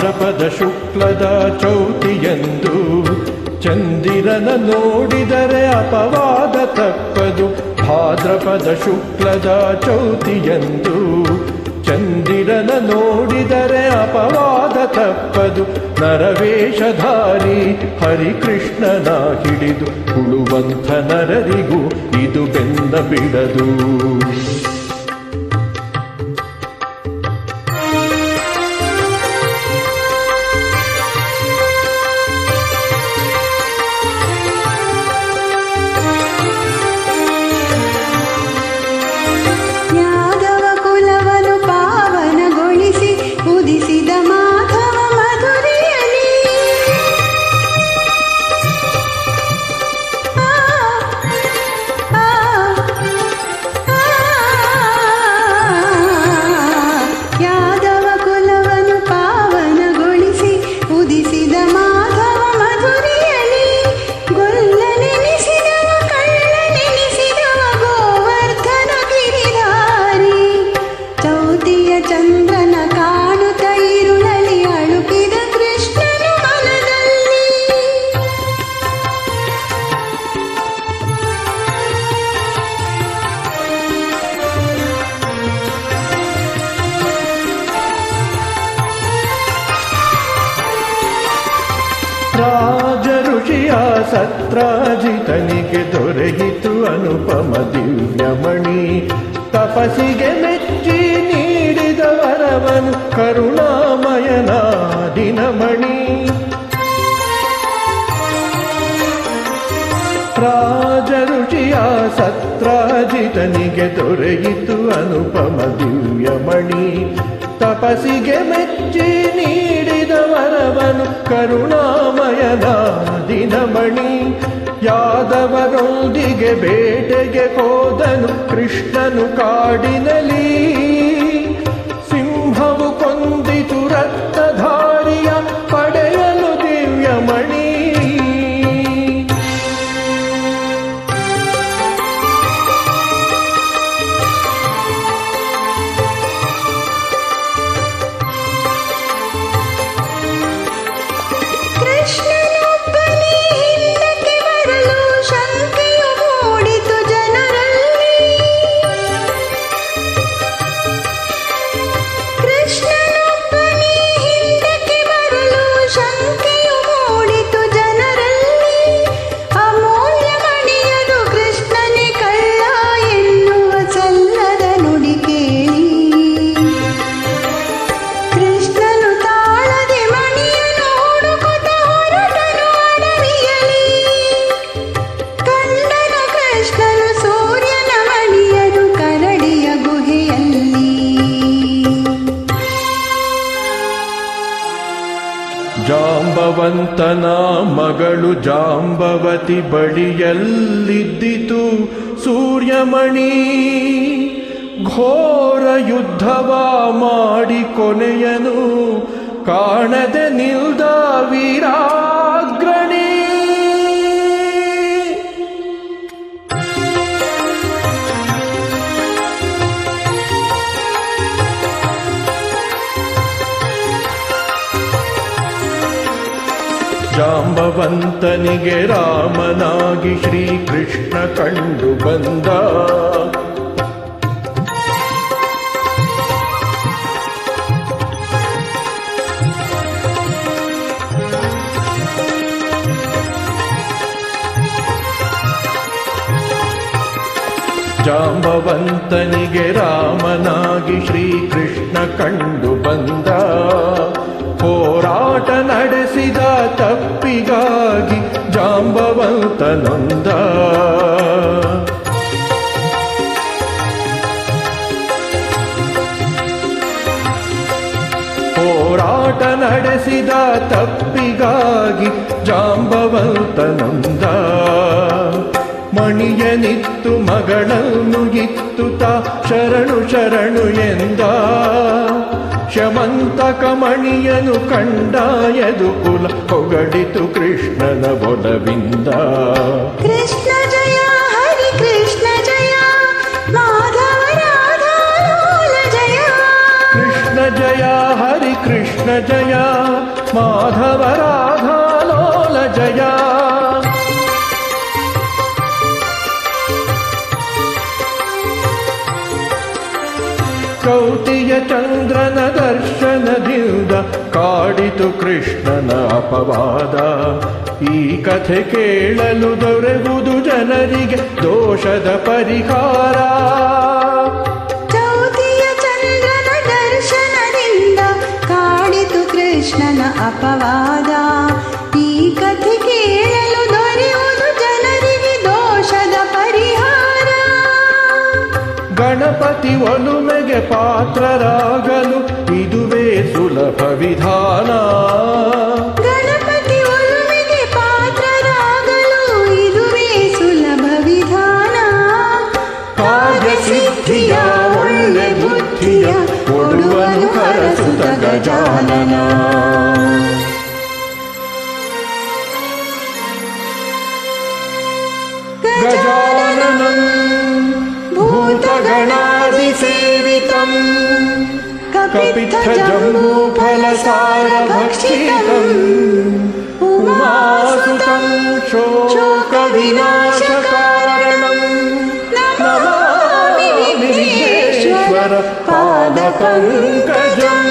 ಭಾದ್ರಪದ ಶುಕ್ಲದ ಚೌತಿಯಂದು ಚಂದಿರನ ನೋಡಿದರೆ ಅಪವಾದ ತಪ್ಪದು ಭಾದ್ರಪದ ಶುಕ್ಲದ ಚೌತಿಯಂದು ಚಂದಿರನ ನೋಡಿದರೆ ಅಪವಾದ ತಪ್ಪದು ನರವೇಷಧಾರಿ ಹರಿಕೃಷ್ಣನ ಹಿಡಿದು ಉಳುವಂಥ ನರರಿಗೂ ಇದು ಬೆಂದ ಬಿಡದು. ರಾಜ ಋಷಿಯ ಸತ್ರಾಜಿತನಿಗೆ ದೊರೆಯಿತು ಅನುಪಮ ದಿವ್ಯಮಣಿ. ತಪಸಿಗೆ ಮೆಚ್ಚಿ ನೀಡಿದ ವರವನು ಕರುಣಾಮಯನ ದಿನಮಣಿ ರಾಜ ಋಷಿಯ ಸತ್ರಾಜಿತನಿಗೆ ದೊರೆಯಿತು ಅನುಪಮ ದಿವ್ಯಮಣಿ. ತಪಸಿಗೆ ಮೆಚ್ಚಿ ವರವನು ಕರುಣಾಮಯನ ದಿನಮಣಿ ಯಾದವರೊಂದಿಗೆ ಬೇಟೆಗೆ ಹೋದನು ಕೃಷ್ಣನು ಕಾಡಿನಲಿ ಜಾಂಬವಂತನ ಮಗಳು ಜಾಂಬವತಿ ಬಳಿಯಲ್ಲಿದ್ದಿತು. ಸೂರ್ಯಮಣಿ ಘೋರ ಯುದ್ಧವ ಮಾಡಿ ಕೊನೆಯನು. ಕಾಣದೆ ನಿಲ್ದ ಜಾಂಬವಂತನಿಗೆ ರಾಮನಾಗಿ ಶ್ರೀಕೃಷ್ಣ ಕಂಡು ಬಂದ. ಜಾಂಬವಂತನಿಗೆ ರಾಮನಾಗಿ ಶ್ರೀಕೃಷ್ಣ ಕಂಡು ಬಂದ. ಹೋರಾಟ ನಡೆಸಿದ ತಪ್ಪಿಗಾಗಿ ಜಾಂಬವಂತನೊಂದ. ಮಣಿಯನಿತ್ತು ಮಗಳನ್ನು ಇತ್ತುತ ಶರಣು ಶರಣು ಎಂದ. ಶಮಂತಕ ಮಣಿಯನು ಕಂಡಾಯದು ಕುಲ ಹೊಗಳಿತು ಕೃಷ್ಣನ ಒಲವಿಂದ ಕೃಷ್ಣ ಜಯ ಹರಿ ಕೃಷ್ಣ ಜಯ ಮಾಧವ ರಾಧಾ ಜಯ. ಕೃಷ್ಣ ಜಯ. ಹರಿ ಕೃಷ್ಣ ಜಯ ಮಾಧವ ರಾಧಾಲೋಲ ಜಯ ಕೌತಿಯ ಚಂದ್ರನ ದರ್ಶನದಿಂದ ಕಾಡಿತು ಕೃಷ್ಣನ ಅಪವಾದ ಈ ಕಥೆ ಕೇಳಲು ದೊರೆಯುವುದು ಜನರಿಗೆ ದೋಷದ ಪರಿಹಾರ. ಕೃಷ್ಣನ ಅಪವಾದ ಈ ಕಥೆ ಕೇಳಲು ದೊರೆಯುವುದು ಜನರಿಗೆ ದೋಷದ ಪರಿಹಾರ ಗಣಪತಿ ಒಲುಮೆಗೆ ಪಾತ್ರರಾಗಲು ಇದುವೇ ಸುಲಭ ವಿಧಾನ ಗಣಪತಿ ಒಲುಮೆಗೆ ಪಾತ್ರರಾಗಲು ಇದುವೇ ಸುಲಭ ವಿಧಾನ ಕಾರ್ಯಸಿದ್ಧಿಯ ಒಳ್ಳೆ ಬುದ್ಧಿಯ ಕೊಡುವನು ಹರಸುತ ಗಜಾನನ ಗಜಾನನಂ सेवितं कपिष्ठजमुफलसारभक्षितम् उमासुतं नमामि विघ्नेश्वर पादपङ्कजम्